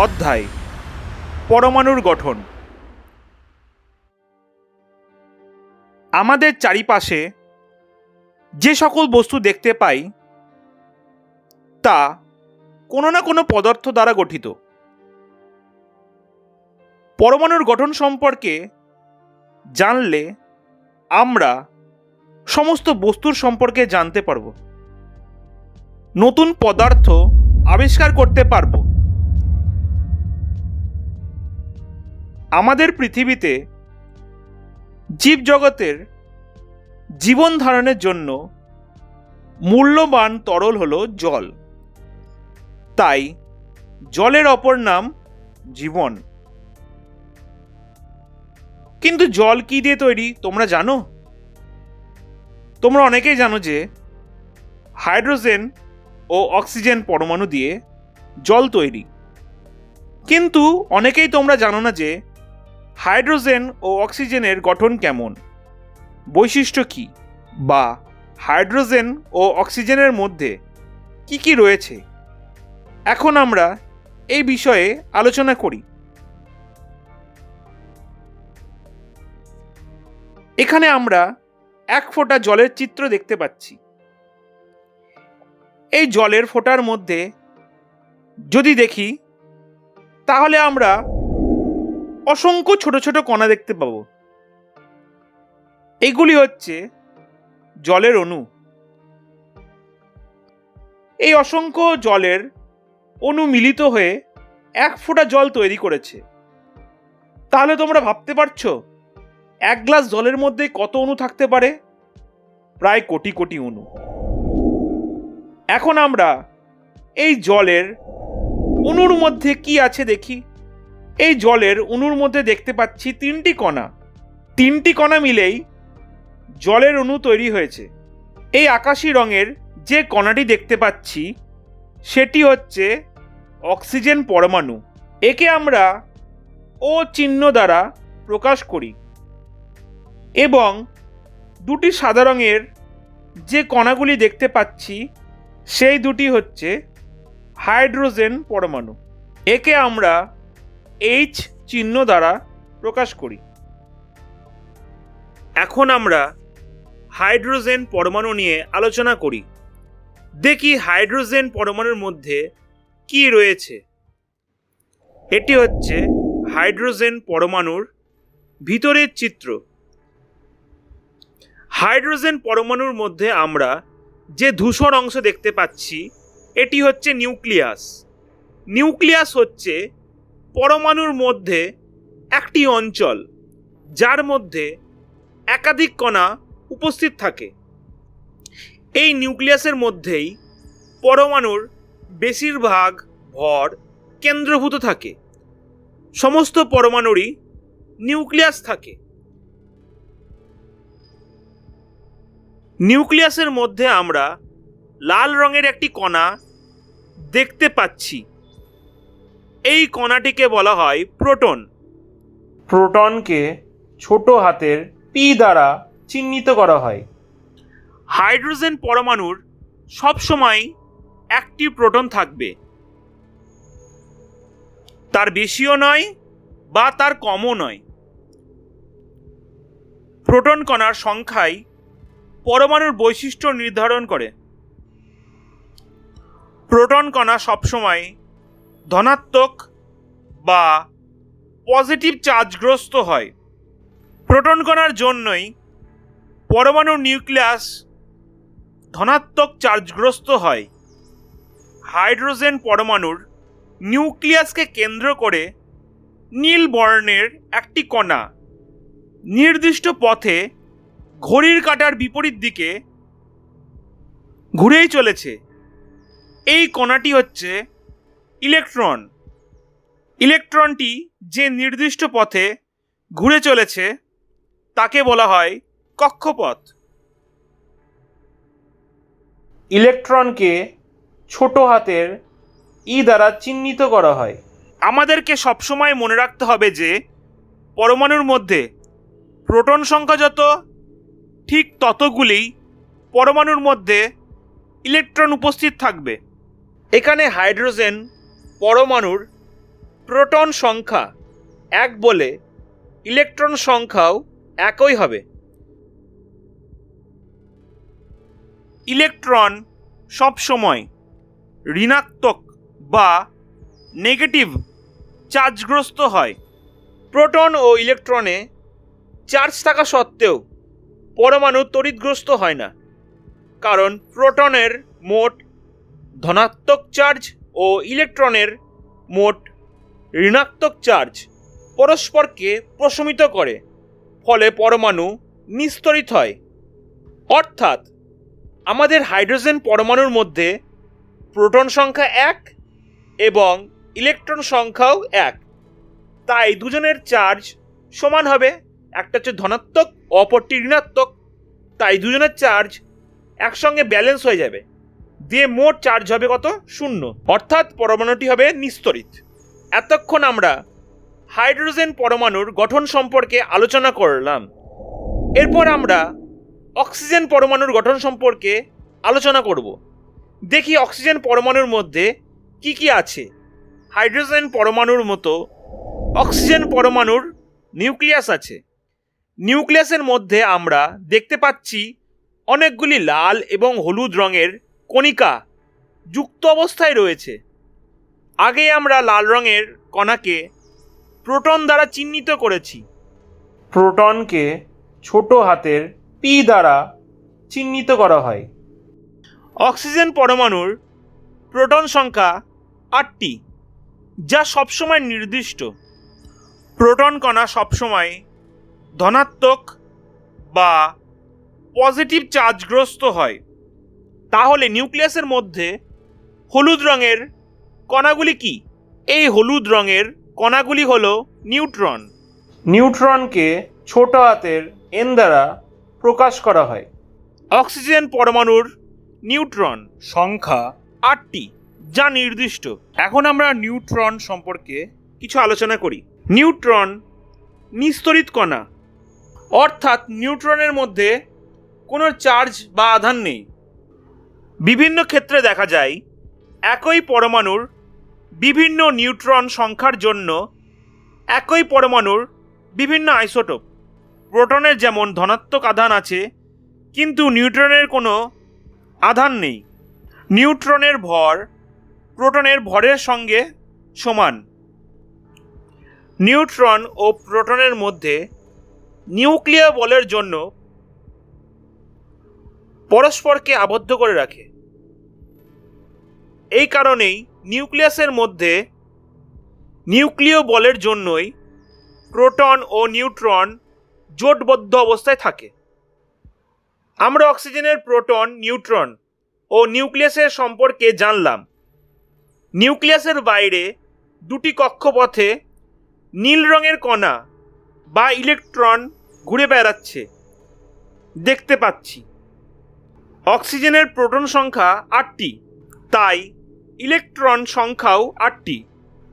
অধ্যায়, পরমাণুর গঠন। আমাদের চারিপাশে যে সকল বস্তু দেখতে পাই, তা কোনো না কোনো পদার্থ দ্বারা গঠিত। পরমাণুর গঠন সম্পর্কে জানলে আমরা সমস্ত বস্তুর সম্পর্কে জানতে পারব। নতুন পদার্থ আবিষ্কার করতে পারব। আমাদের পৃথিবীতে জীবজগতের জীবন ধারণের জন্য মূল্যবান তরল হলো জল। তাই জলের অপর নাম জীবন। কিন্তু জল কি দিয়ে তৈরি তোমরা জানো? তোমরা অনেকেই জানো যে হাইড্রোজেন ও অক্সিজেন পরমাণু দিয়ে জল তৈরি। কিন্তু অনেকেই তোমরা জানো না যে হাইড্রোজেন ও অক্সিজেনের গঠন কেমন? বৈশিষ্ট্য কি? বা, হাইড্রোজেন ও অক্সিজেনের মধ্যে কি কি রয়েছে? এখন আমরা এই বিষয়ে আলোচনা করি। এখানে আমরা এক ফোঁটা জলের চিত্র দেখতে পাচ্ছি। এই জলের ফোঁটার মধ্যে যদি দেখি, তাহলে আমরা অসংখ্য ছোট ছোট কণা দেখতে পাব। এগুলি হচ্ছে জলের অণু। এই অসংখ্য জলের অণু মিলিত হয়ে এক ফোঁটা জল তৈরি করেছে। তাহলে তোমরা ভাবতে পারছ, এক গ্লাস জলের মধ্যে কত অণু থাকতে পারে? প্রায় কোটি কোটি অণু। এখন আমরা এই জলের অণুর মধ্যে কি আছে দেখি। এই জলের অণুর মধ্যে দেখতে পাচ্ছি তিনটি কণা। তিনটি কণা মিলেই জলের অণু তৈরি হয়েছে। এই আকাশি রঙের যে কণাটি দেখতে পাচ্ছি, সেটি হচ্ছে অক্সিজেন পরমাণু। একে আমরা ও চিহ্ন দ্বারা প্রকাশ করি এবং দুটি সাদা রঙের যে কণাগুলি দেখতে পাচ্ছি, সেই দুটি হচ্ছে হাইড্রোজেন পরমাণু। একে আমরা এইচ চিহ্ন দ্বারা প্রকাশ করি। এখন আমরা হাইড্রোজেন পরমাণু নিয়ে আলোচনা করি। দেখি হাইড্রোজেন পরমাণুর মধ্যে কি রয়েছে। এটি হচ্ছে হাইড্রোজেন পরমাণুর ভিতরের চিত্র। হাইড্রোজেন পরমাণুর মধ্যে আমরা যে ধূসর অংশ দেখতে পাচ্ছি, এটি হচ্ছে নিউক্লিয়াস। নিউক্লিয়াস হচ্ছে পরমাণুর মধ্যে একটি অঞ্চল, যার মধ্যে একাধিক কণা উপস্থিত থাকে। এই নিউক্লিয়াসের মধ্যেই পরমাণুর বেশিরভাগ ভর কেন্দ্রভূত থাকে। সমস্ত পরমাণুরই নিউক্লিয়াস থাকে। নিউক্লিয়াসের মধ্যে আমরা লাল রঙের একটি কণা দেখতে পাচ্ছি। এই কণাটিকে বলা হয় প্রোটন। প্রোটনকে ছোট হাতের পি দ্বারা চিহ্নিত করা হয়। হাইড্রোজেন পরমাণুর সবসময় একটি প্রোটন থাকবে। তার বেশিও নয় বা তার কমও নয়। প্রোটন কণার সংখ্যাই পরমাণুর বৈশিষ্ট্য নির্ধারণ করে। প্রোটন কণা সবসময় ধনাত্মক বা পজিটিভ চার্জগ্রস্ত হয়। প্রোটন কণার জন্যই পরমাণু নিউক্লিয়াস ধনাত্মক চার্জগ্রস্ত হয়। হাইড্রোজেন পরমাণুর নিউক্লিয়াসকে কেন্দ্র করে নীল বর্ণের একটি কণা নির্দিষ্ট পথে ঘড়ির কাঁটার বিপরীত দিকে ঘুরেই চলেছে। এই কণাটি হচ্ছে ইলেকট্রন। ইলেকট্রনটি যে নির্দিষ্ট পথে ঘুরে চলেছে, তাকে বলা হয় কক্ষপথ। ইলেকট্রনকে ছোট হাতের ই দ্বারা চিহ্নিত করা হয়। আমাদেরকে সবসময় মনে রাখতে হবে যে, পরমাণুর মধ্যে প্রোটন সংখ্যা যত, ঠিক ততগুলি পরমাণুর মধ্যে ইলেকট্রন উপস্থিত থাকবে। এখানে হাইড্রোজেন পরমাণুর প্রোটন সংখ্যা এক বলে ইলেকট্রন সংখ্যাও একই হবে। ইলেকট্রন সবসময় ঋণাত্মক বা নেগেটিভ চার্জগ্রস্ত হয়। প্রোটন ও ইলেকট্রনে চার্জ থাকা সত্ত্বেও পরমাণু তড়িৎগ্রস্ত হয় না, কারণ প্রোটনের মোট ধনাত্মক চার্জ ও ইলেকট্রনের মোট ঋণাত্মক চার্জ পরস্পরকে প্রশমিত করে, ফলে পরমাণু নিস্তরিত হয়। অর্থাৎ, আমাদের হাইড্রোজেন পরমাণুর মধ্যে প্রোটন সংখ্যা এক এবং ইলেকট্রন সংখ্যাও এক। তাই দুজনের চার্জ সমান হবে, একটা হচ্ছে ধনাত্মক, অপরটি ঋণাত্মক। তাই দুজনের চার্জ একসঙ্গে ব্যালেন্স হয়ে যাবে। দিয়ে মোট চার্জ হবে কত? শূন্য। অর্থাৎ পরমাণুটি হবে নিস্তরিত। এতক্ষণ আমরা হাইড্রোজেন পরমাণুর গঠন সম্পর্কে আলোচনা করলাম। এরপর আমরা অক্সিজেন পরমাণুর গঠন সম্পর্কে আলোচনা করব। দেখি অক্সিজেন পরমাণুর মধ্যে কি কি আছে। হাইড্রোজেন পরমাণুর মতো অক্সিজেন পরমাণুর নিউক্লিয়াস আছে। নিউক্লিয়াসের মধ্যে আমরা দেখতে পাচ্ছি অনেকগুলি লাল এবং হলুদ রঙের কণিকা যুক্ত অবস্থায় রয়েছে। আগে আমরা লাল রঙের কণাকে প্রোটন দ্বারা চিহ্নিত করেছি। প্রোটনকে ছোট হাতের পি দ্বারা চিহ্নিত করা হয়। অক্সিজেন পরমাণুর প্রোটন সংখ্যা আটটি, যা সবসময় নির্দিষ্ট। প্রোটন কণা সবসময় ধনাত্মক বা পজিটিভ চার্জগ্রস্ত হয়। তাহলে নিউক্লিয়াসের মধ্যে হলুদ রঙের কণাগুলি কি? এই হলুদ রঙের কণাগুলি হল নিউট্রন। নিউট্রনকে ছোট হাতের এন দ্বারা প্রকাশ করা হয়। অক্সিজেন পরমাণুর নিউট্রন সংখ্যা আটটি যা নির্দিষ্ট। এখন আমরা নিউট্রন সম্পর্কে কিছু আলোচনা করি। নিউট্রন নিস্তরিত কণা। অর্থাৎ নিউট্রনের মধ্যে কোনো চার্জ বা আধান নেই। বিভিন্ন ক্ষেত্রে দেখা যায়, একই পরমাণুর বিভিন্ন নিউট্রন সংখ্যার জন্য একই পরমাণুর বিভিন্ন আইসোটোপ। প্রোটনের যেমন ধনাত্মক আধান আছে, কিন্তু নিউট্রনের কোনো আধান নেই। নিউট্রনের ভর প্রোটনের ভরের সঙ্গে সমান। নিউট্রন ও প্রোটনের মধ্যে নিউক্লিয় বলের জন্য পরস্পরকে আবদ্ধ করে রাখে। এই কারণেই নিউক্লিয়াসের মধ্যে নিউক্লিয় বলের জন্যই প্রোটন ও নিউট্রন জোটবদ্ধ অবস্থায় থাকে। আমরা অক্সিজেনের প্রোটন, নিউট্রন ও নিউক্লিয়াসের সম্পর্কে জানলাম। নিউক্লিয়াসের বাইরে দুটি কক্ষপথে নীল রঙের কণা বা ইলেকট্রন ঘুরে বেড়াচ্ছে দেখতে পাচ্ছি। অক্সিজেনের প্রোটন সংখ্যা আটটি, তাই ইলেকট্রন সংখ্যাও আটটি।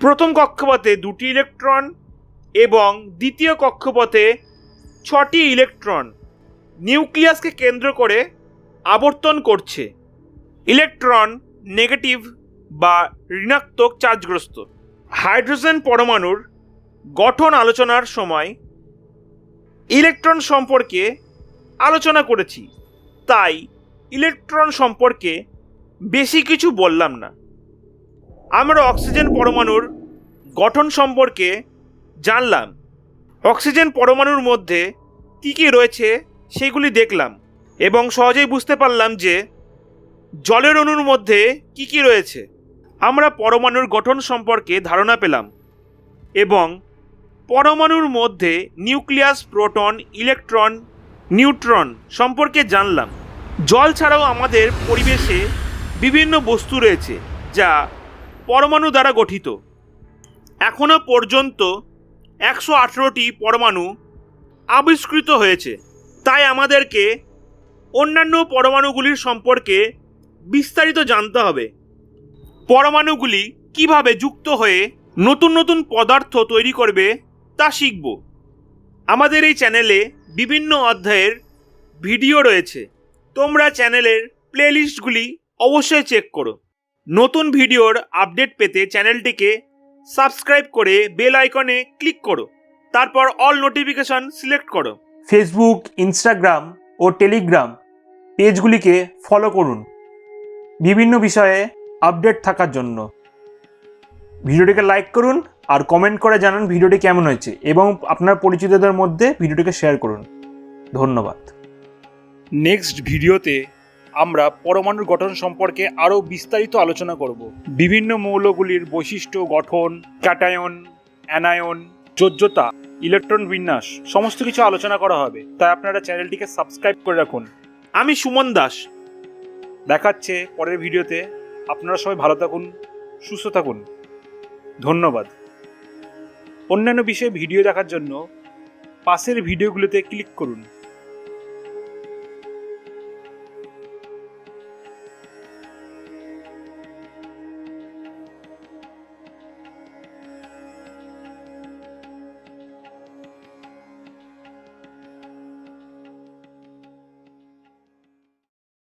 প্রথম কক্ষপথে দুটি ইলেকট্রন এবং দ্বিতীয় কক্ষপথে ছটি ইলেকট্রন নিউক্লিয়াসকে কেন্দ্র করে আবর্তন করছে। ইলেকট্রন নেগেটিভ বা ঋণাত্মক চার্জগ্রস্ত। হাইড্রোজেন পরমাণুর গঠন আলোচনার সময় ইলেকট্রন সম্পর্কে আলোচনা করেছি, তাই ইলেকট্রন সম্পর্কে বেশি কিছু বললাম না। আমরা অক্সিজেন পরমাণুর গঠন সম্পর্কে জানলাম। অক্সিজেন পরমাণুর মধ্যে কী কী রয়েছে সেগুলি দেখলাম এবং সহজেই বুঝতে পারলাম যে জলের অণুর মধ্যে কী কী রয়েছে। আমরা পরমাণুর গঠন সম্পর্কে ধারণা পেলাম এবং পরমাণুর মধ্যে নিউক্লিয়াস, প্রোটন, ইলেকট্রন, নিউট্রন সম্পর্কে জানলাম। জল ছাড়াও আমাদের পরিবেশে বিভিন্ন বস্তু রয়েছে যা পরমাণু দ্বারা গঠিত। এখনও পর্যন্ত একশো আঠেরোটি পরমাণু আবিষ্কৃত হয়েছে। তাই আমাদেরকে অন্যান্য পরমাণুগুলির সম্পর্কে বিস্তারিত জানতে হবে। পরমাণুগুলি কীভাবে যুক্ত হয়ে নতুন নতুন পদার্থ তৈরি করবে তা শিখব। আমাদের এই চ্যানেলে বিভিন্ন অধ্যায়ের ভিডিও রয়েছে। তোমরা চ্যানেলের প্লেলিস্টগুলি অবশ্যই চেক করো। নতুন ভিডিওর আপডেট পেতে চ্যানেলটিকে সাবস্ক্রাইব করে বেল আইকনে ক্লিক করো। তারপর অল নোটিফিকেশন সিলেক্ট করো। ফেসবুক ইনস্টাগ্রাম ও টেলিগ্রাম পেজগুলিকে ফলো করুন। বিভিন্ন বিষয়ে আপডেট থাকার জন্য। ভিডিওটিকে লাইক করুন আর কমেন্ট করে জানান ভিডিওটি কেমন হয়েছে এবং আপনার পরিচিতদের মধ্যে ভিডিওটিকে শেয়ার করুন। ধন্যবাদ। নেক্সট ভিডিওতে আমরা পরমাণুর গঠন সম্পর্কে আরও বিস্তারিত আলোচনা করব। বিভিন্ন মৌলগুলির বৈশিষ্ট্য, গঠন, ক্যাটায়ন, অ্যানায়ন, যোজ্যতা, ইলেকট্রন বিন্যাস, সমস্ত কিছু আলোচনা করা হবে। তাই আপনারা চ্যানেলটিকে সাবস্ক্রাইব করে রাখুন। আমি সুমন দাস। দেখাচ্ছে পরের ভিডিওতে। আপনারা সবাই ভালো থাকুন, সুস্থ থাকুন। ধন্যবাদ। অন্যান্য বিষয়ে ভিডিও দেখার জন্য পাশের ভিডিওগুলোতে ক্লিক করুন।